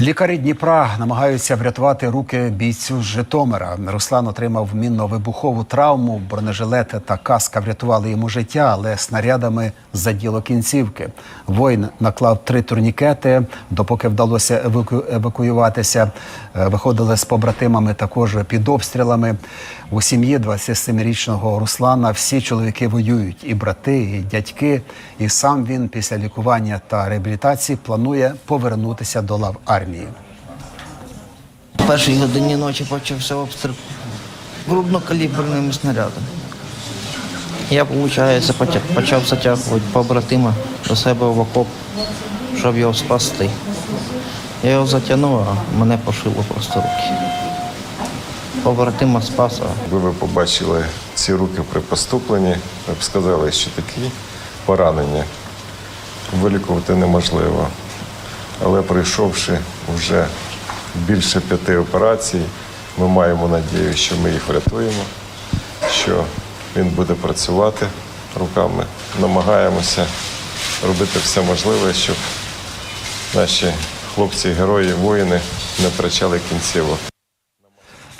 Лікарі Дніпра намагаються врятувати руки бійцю з Житомира. Руслан отримав мінно-вибухову травму. Бронежилети та каска врятували йому життя, але снарядами заділо кінцівки. Воїн наклав три турнікети. Допоки вдалося еваку- евакуюватися, Е, виходили з побратимами також під обстрілами. У сім'ї 27-річного Руслана всі чоловіки воюють: і брати, і дядьки. І сам він після лікування та реабілітації планує повернутися до лав армії. В першій годині ночі почався обстріл крупнокаліберними снарядами. Я, виходить, почав затягувати побратима до себе в окоп, щоб його спасти. Я його затягнув, а мене пошило просто руки. Побратима спас, а Якби ви побачили ці руки при поступленні, ви б сказали, що такі поранення вилікувати неможливо. Але пройшовши вже більше п'яти операцій, ми маємо надію, що ми їх врятуємо, що він буде працювати руками. Намагаємося робити все можливе, щоб наші хлопці, герої, воїни не втрачали кінцівок.